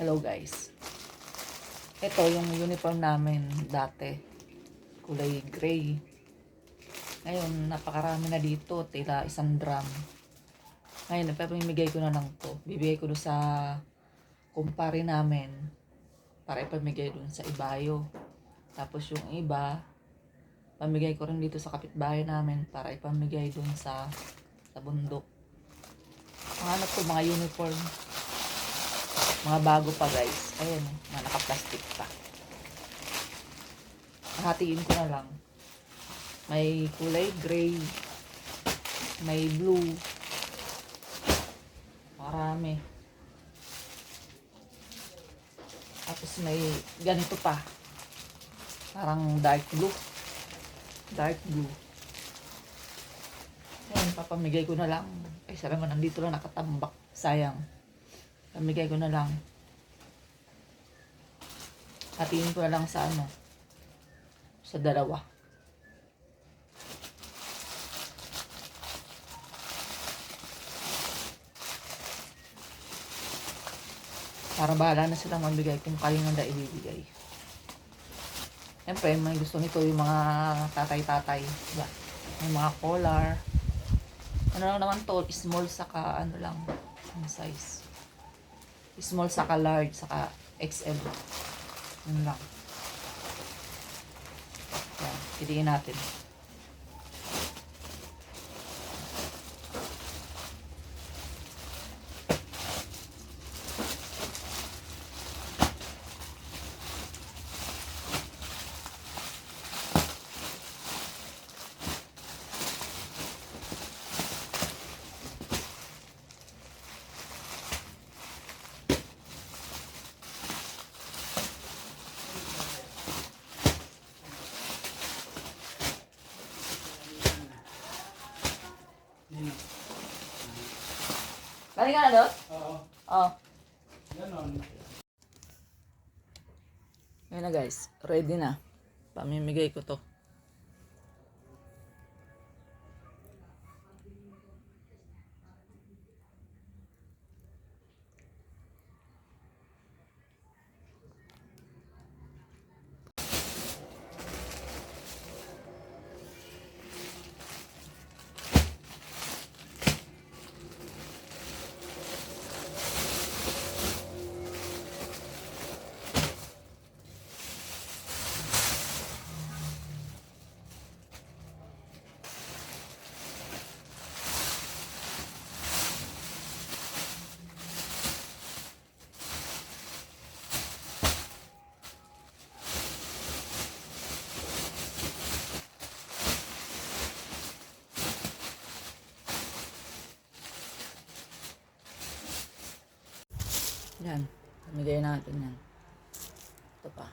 Hello guys. Ito yung uniform namin dati. Kulay gray. Ngayon, napakarami na dito. Tila isang drum. Ngayon, ipamimigay ko na lang to. Bibigay ko sa kumpare namin para ipamigay doon sa ibayo. Tapos yung iba, pamigay ko rin dito sa kapitbahay namin para ipamigay doon sa sa bundok. Ano to, mga uniform. Mga bago pa guys. Ayan, mga naka-plastic pa. Hatiin ko na lang. May kulay gray. May blue. Marami. Tapos may ganito pa. Parang dark blue. Dark blue. Ayan, papamigay ko na lang. Ay, sabi mo, nandito lang nakatambak. Sayang. Pamigay ko na lang. Hatiin ko na lang sa ano. Sa dalawa. Para bahala na silang magbigay kung kaya nang ibibigay. Siyempre, may gusto nito yung mga tatay-tatay. Diba? May mga collar. Ano lang naman to, small saka ano lang, ang size. Small saka large saka XL. Yun lang. Yan, piliin natin. Balik ka na doon? Oo. Oo. Ganon. Ngayon na guys, ready na. Pamimigay ko to. Yan. Pamigay natin yan. Ito pa.